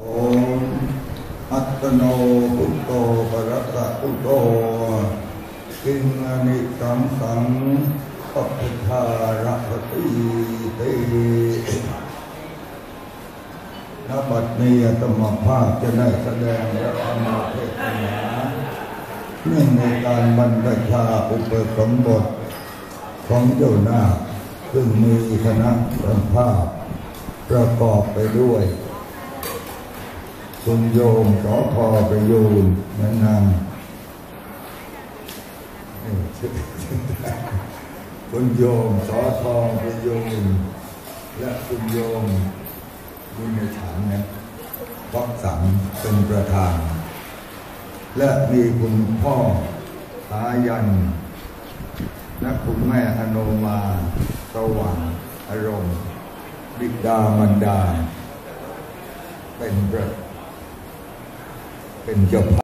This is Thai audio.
โอมอัตโนพุทโธปรัสสะพุทโธกิงอนิสังสังปัปปิทาระปติเตนบัดนี้ธรรมภาพจะได้แสดงพระธรรมเทศนาเนื่องในการบรรพชาอุปสมบทของเจ้าหน้าคซึ่งมีคณะสัมภาพประกอบไปด้วย คุณโยมสอทอประยูนนันนางคุณโยมสอทอประยูนและคุณโยมวินฐานนะวักสังเป็นประธาน และมีคุณพ่อสายันและคุณแม่อโนมาสว่างอารมณ์บิดามันดา เป็นประ เป็นเจ้าภาพ